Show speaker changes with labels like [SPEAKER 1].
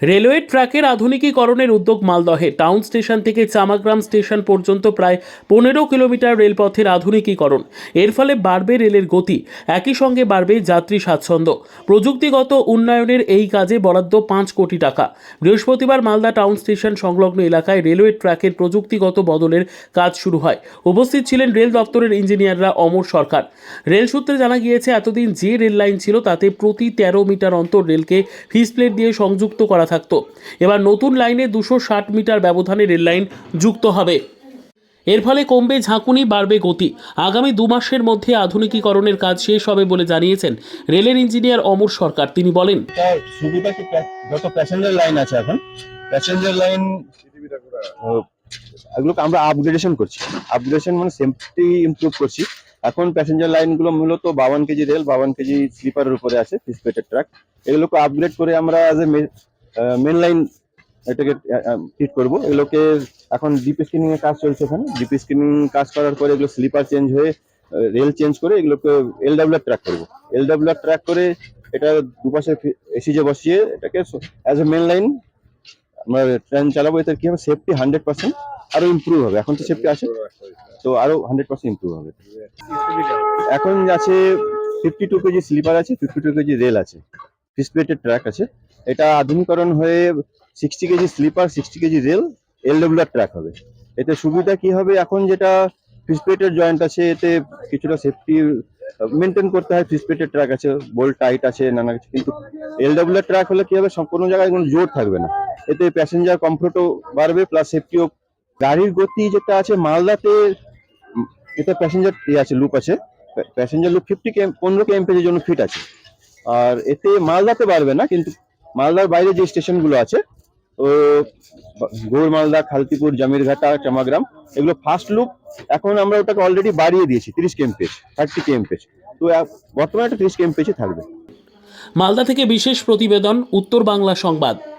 [SPEAKER 1] Railway ট্র্যাকের আধুনিকীকরণের উদ্যোগ মালদহে। Town station থেকে চামাগ্রাম স্টেশন পর্যন্ত প্রায় পনেরো কিলোমিটার রেলপথের আধুনিকীকরণ। এর ফলে বাড়বে রেলের গতি, একই সঙ্গে বাড়বে যাত্রী স্বাচ্ছন্দ্য। প্রযুক্তিগত উন্নয়নের এই কাজে বরাদ্দ পাঁচ কোটি টাকা। বৃহস্পতিবার মালদা টাউন স্টেশন সংলগ্ন এলাকায় রেলওয়ে ট্র্যাকের প্রযুক্তিগত বদলের কাজ শুরু হয়। উপস্থিত ছিলেন রেল দপ্তরের ইঞ্জিনিয়াররা অমর সরকার। রেল সূত্রে জানা গিয়েছে, এতদিন যে রেল লাইন ছিল তাতে প্রতি তেরো মিটার অন্তর রেলকে ফিস প্লেট দিয়ে সংযুক্ত করা থাকতো। এবার নতুন লাইনে দুশো ষাট মিটার ব্যবধানে রেল লাইন যুক্ত হবে। এর ফলে কমবে ঝাঁকুনি, বাড়বে গতি। আগামী দু মাসের মধ্যে আধুনিকীকরণের কাজ শেষ হবে বলে জানিয়েছেন রেলের ইঞ্জিনিয়ার অমর সরকার। তিনি বলেন
[SPEAKER 2] যত প্যাসেঞ্জার লাইন আছে এখন প্যাসেঞ্জার লাইন এগুলোকে আমরা আপগ্রেডেশন করছি। আপগ্রেডেশন মানে সেফটি ইমপ্রুভ করছি। এখন প্যাসেঞ্জার লাইনগুলো মূলত বাউন্ন কেজি রেল বাউন্ন কেজি স্লিপারের উপরে আছে ফিসপেটের ট্রাক এগুলোকে আপগ্রেড করে আমরা অ্যাজ এ মেন লাইন এটাকে ট্রিট করব। এগুলোকে এখন ডিপি স্ক্রিনিং এর কাজ চলছে ওখানে ডিপি স্ক্রিনিং কাজ করার পরে এগুলো স্লিপার চেঞ্জ হয়ে রেল চেঞ্জ করে এগুলোকে এলডাব্লিউআর ট্র্যাক করব। এলডাব্লিউআর ট্র্যাক করে এটা দুপাশে এসিজে বসিয়ে এটাকে অ্যাজ এ মেন লাইন আমরা ট্রেন চালাবো। এতে কি হবে? সেফটি হান্ড্রেড পার্সেন্ট আরও ইমপ্রুভ হবে। এখন তো সেফটি আছে। তো আরও হান্ড্রেড পার্সেন্ট ইমপ্রুভ হবে। এখন আছে fifty two K G sleeper আছে fifty two K G rail আছে। ফিসপ্লেটেড ট্র্যাক আছে। এটা আধুনিকরণ হয়ে sixty K G sleeper sixty K G rail L W R track হবে। এতে সুবিধা কি হবে? এখন যেটা ফিসপ্লেটের জয়েন্ট আছে, এতে কিছুটা সেফটি মেনটেন করতে হয়। ফিসপ্লেটের ট্র্যাক আছে বোল্ট টাইট আছে, নানা কিছু। কিন্তু এলডব্লিউআর ট্র্যাক হলে কি হবে? কোনো জায়গায় কোনো জোর থাকবে না। এতে প্যাসেঞ্জার কমফোর্টও বাড়বে প্লাস সেফটিও গাড়ির গতি যেটা আছে, মালদাতে এটা প্যাসেঞ্জার ইয়ে আছে লুপ আছে। প্যাসেঞ্জার লুপ ফিফটি পনেরো কেএমপেজের জন্য ফিট আছে। আর এতে মালদাতে পারবে না, কিন্তু মালদার বাইরে যে স্টেশনগুলো আছে, ও গৌর মালদা, খালতিপুর, জামিরঘাটা, চামাগ্রাম, এগুলো ফার্স্ট লুপ এখন আমরা ওটাকে অলরেডি বাড়িয়ে দিয়েছি, তিরিশ কেএমপেজ থার্টি কেএমপেজ তো বর্তমানে একটা তিরিশ কেএমপেজে থাকবে।
[SPEAKER 1] মালদা থেকে বিশেষ প্রতিবেদন, উত্তর বাংলা সংবাদ।